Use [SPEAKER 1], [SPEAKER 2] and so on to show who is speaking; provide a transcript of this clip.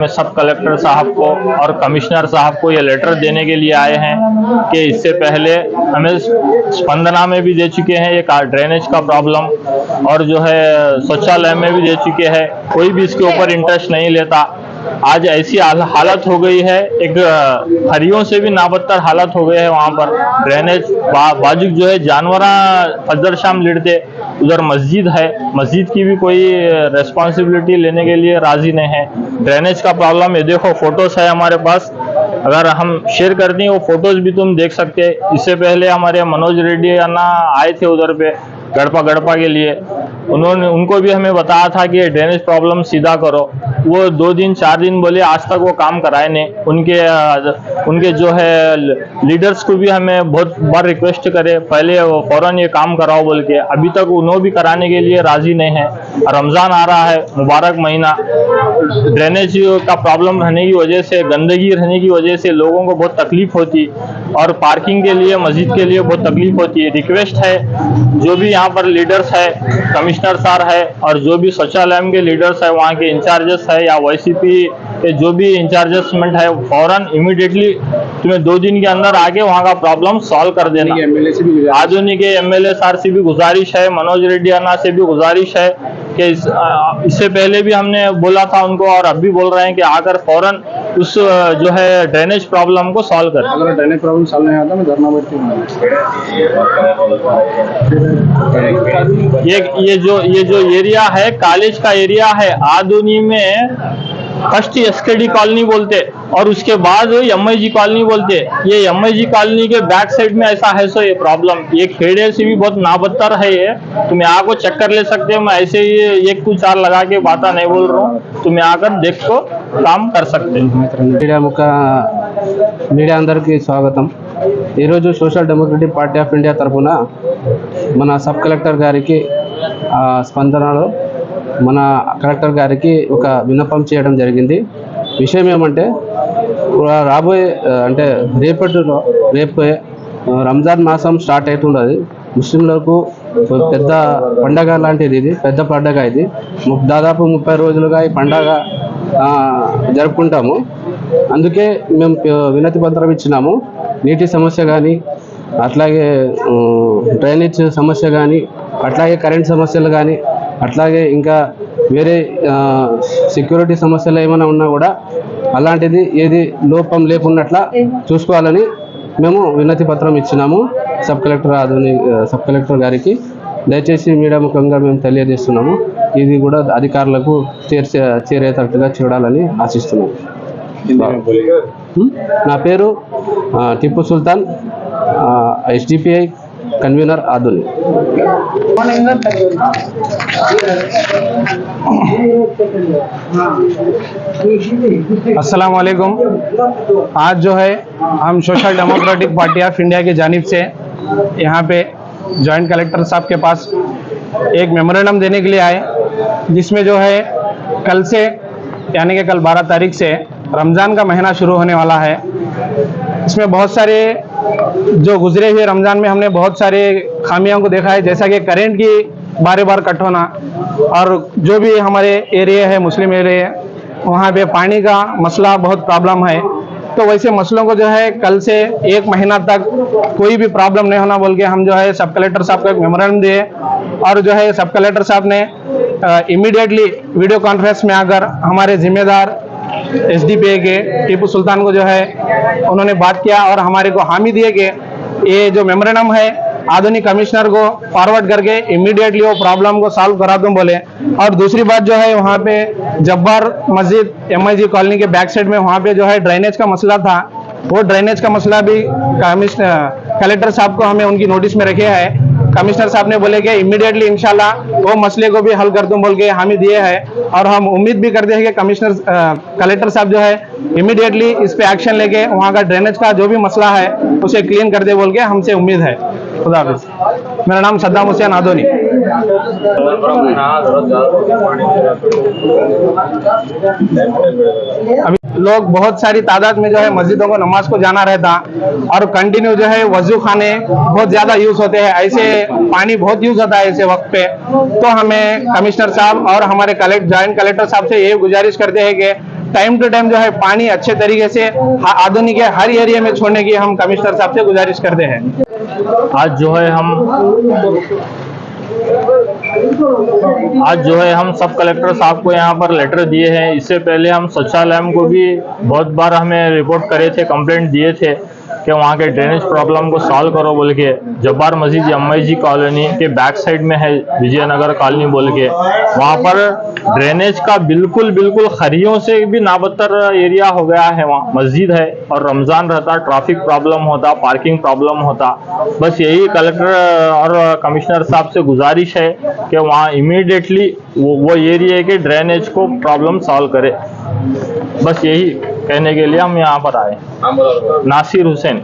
[SPEAKER 1] में सब कलेक्टर साहब को और कमिश्नर साहब को ये लेटर देने के लिए आए हैं कि इससे पहले हमें स्पंदना में भी दे चुके हैं, ये ड्रेनेज का प्रॉब्लम और जो है शौचालय में भी दे चुके हैं, कोई भी इसके ऊपर इंटरेस्ट नहीं लेता। आज ऐसी हालत हो गई है, एक हरियों से भी नाबत्तर हालत हो गए है वहाँ पर। ड्रेनेज बाजू जो है जानवर फजर शाम लिड़ते उधर मस्जिद है, मस्जिद की भी कोई रेस्पॉन्सिबिलिटी लेने के लिए राज़ी नहीं है। ड्रेनेज का प्रॉब्लम ये देखो फ़ोटोज़ है हमारे पास। अगर हम शेयर करते हैं वो फ़ोटोज़ भी तुम देख सकते हैं। इससे पहले हमारे मनोज रेड्डी अन्ना आए थे उधर पे गड़पा गड़पा के लिए। उन्होंने, उनको भी हमें बताया था कि ड्रेनेज प्रॉब्लम सीधा करो। वो दो दिन, चार दिन बोले, आज तक वो काम कराए नहीं। उनके उनके जो है लीडर्स को भी हमें बहुत बार रिक्वेस्ट करे, पहले फ़ौरन ये काम कराओ बोल के। अभी तक उन्होंने भी कराने के लिए राज़ी नहीं है। रमज़ान आ रहा है, मुबारक महीना। ड्रेनेज का प्रॉब्लम रहने की वजह से, गंदगी रहने की वजह से लोगों को बहुत तकलीफ़ होती। और पार्किंग के लिए मस्जिद के लिए बहुत तकलीफ़ होती है। रिक्वेस्ट है जो भी यहाँ पर लीडर्स है कमिश्नर सर है और जो भी शौचालय के लीडर्स है वहाँ के इंचार्जेस है या वाईसीपी के जो भी इंचार्जेसमेंट है फ़ौरन इमीडिएटली तुम्हें दो दिन के अंदर आके वहाँ का प्रॉब्लम सॉल्व कर देना। आधुनिक एमएलए सर से भी गुजारिश है मनोज रेड्डी अन्ना से भी गुजारिश है कि इससे पहले भी हमने बोला था उनको और अब भी बोल रहे हैं कि आकर फ़ौरन उस जो है ड्रेनेज प्रॉब्लम को सॉल्व करें।
[SPEAKER 2] अगर ड्रेनेज प्रॉब्लम सॉल्व नहीं आता मैं धरना बैठती हूँ
[SPEAKER 1] ये ये जो ये जो एरिया है कॉलेज का एरिया है आदुनी में फर्स्ट एसकेडी कॉलोनी बोलते और उसके बाद एम कॉलोनी बोलते ये एम कॉलोनी के बैक साइड में ऐसा है सो ये प्रॉब्लम ये खेड़े से भी बहुत नाबत्तर है ये तुम यहाँ को चेक कर ले सकते हो मैं ऐसे ही एक टू चार लगा के बाता नहीं बोल रहा हूँ तुम यहाँ कर देख को काम कर सकते हो
[SPEAKER 3] మీడియా ముఖ మీడియా అందరికీ స్వాగతం ఈరోజు social democratic party of India తరఫున మన సబ్ కలెక్టర్ గారికి ఆ, స్పందనలో మన కలెక్టర్ గారికి ఒక విన్నపం చేయడం జరిగింది. విషయం ఏమంటే రాబోయే అంటే రేపటిలో రేపు రంజాన్ మాసం స్టార్ట్ అవుతుండదు. ముస్లింలకు పెద్ద పండగ లాంటిది ఇది పెద్ద పండగ ఇది. దాదాపు ముప్పై రోజులుగా ఈ పండగ జరుపుకుంటాము. అందుకే మేము వినతి పత్రం ఇచ్చినాము. నీటి సమస్య కానీ అట్లాగే డ్రైనేజ్ సమస్య కానీ అట్లాగే కరెంట్ సమస్యలు కానీ అట్లాగే ఇంకా వేరే సెక్యూరిటీ సమస్యలు ఏమైనా ఉన్నా కూడా అలాంటిది ఏది లోపం లేకున్నట్లా చూసుకోవాలని మేము వినతి పత్రం ఇచ్చినాము. Sub collector Adoni sub collector గారికి. దయచేసి మీడియా ముఖంగా మేము తెలియజేస్తున్నాము. ఇది కూడా అధికారులకు చేర్చే చేరేటట్టుగా చూడాలని ఆశిస్తున్నాము? నా పేరు టిప్పు సుల్తాన్ ఎస్డిపిఐ कन्वीनर आदुल
[SPEAKER 4] अस्सलाम वालेकुम आज जो है, हम Social Democratic Party of India की जानब से यहाँ पे जॉइंट कलेक्टर साहब के पास एक मेमोरेंडम देने के लिए आए, जिसमें जो है, कल से, यानी कि कल 12 तारीख से रमज़ान का महीना शुरू होने वाला है। इसमें बहुत सारे जो गुजरे हुए रमज़ान में हमने बहुत सारे खामियों को देखा है, जैसा कि करेंट की बार बार कट होना और जो भी हमारे एरिया है, मुस्लिम एरिया वहाँ पे पानी का मसला बहुत प्रॉब्लम है। तो वैसे मसलों को जो है, कल से एक महीना तक कोई भी प्रॉब्लम नहीं होना बोल के हम जो है सब कलेक्टर साहब को एक मेमोरेंडम दिए और जो है सब कलेक्टर साहब ने इमीडिएटली वीडियो कॉन्फ्रेंस में आकर हमारे जिम्मेदार एस डी पी के टीपू सुल्तान को जो है उन्होंने बात किया और हमारे को हामी दिए कि ये जो मेमोरेंडम है, आधुनिक कमिश्नर को फॉरवर्ड करके इमीडिएटली वो प्रॉब्लम को सॉल्व करा दूँ बोले। और दूसरी बात जो है, वहाँ पे जब्बार मस्जिद एमआईजी कॉलोनी के बैक साइड में वहाँ पे जो है ड्रेनेज का मसला था। वो ड्रेनेज का मसला भी कमिश्नर कलेक्टर साहब को हमें उनकी नोटिस में रखे है। कमिश्नर साहब ने बोले कि इमीडिएटली इंशाल्लाह, वो मसले को भी हल कर दूँ बोल के हामी दिए हैं। और हम उम्मीद भी करते हैं कि कमिश्नर कलेक्टर साहब जो है इमीडिएटली इस पे एक्शन लेके, वहाँ का ड्रेनेज का जो भी मसला है, उसे क्लीन कर दे बोल के हमसे उम्मीद है। खुदा हाफिज। मेरा नाम सद्दाम हुसैन आदोनी। अभी लोग बहुत सारी तादाद में जो है मस्जिदों को, नमाज़ को जाना रहता और कंटिन्यू जो है वज़ू खाने बहुत ज़्यादा यूज़ होते हैं। ऐसे पानी बहुत यूज़ होता है ऐसे वक्त पे। तो हमें कमिश्नर साहब और हमारे कलेक्ट जॉइंट कलेक्टर साहब से ये गुजारिश करते हैं कि टाइम टू टाइम जो है पानी अच्छे तरीके से आधुनिक है हर एरिया में छोड़ने की हम कमिश्नर साहब से गुजारिश करते हैं।
[SPEAKER 1] आज जो है हम आज जो है हम सब कलेक्टर साहब को यहाँ पर लेटर दिए हैं। इससे पहले हम शौचालय को भी बहुत बार हमें रिपोर्ट करे थे कंप्लेंट दिए थे। कि वहाँ के ड्रेनेज प्रॉब्लम को सॉल्व करो बोल के Jabbar Masjid M G colony के बैक साइड में है विजयनगर कॉलोनी बोल के। वहाँ पर ड्रेनेज का बिल्कुल बिल्कुल खरियों से भी नाबत्तर एरिया हो गया है वहाँ। मस्जिद है और रमज़ान रहता ट्रैफ़िक प्रॉब्लम होता पार्किंग प्रॉब्लम होता। बस यही कलेक्टर और कमिश्नर साहब से गुजारिश है कि वहाँ इमीडिएटली वो, वो एरिया के ड्रेनेज को प्रॉब्लम सॉल्व करे। बस यही कहने के लिए हम यहाँ पर आए। नासिर हुसैन।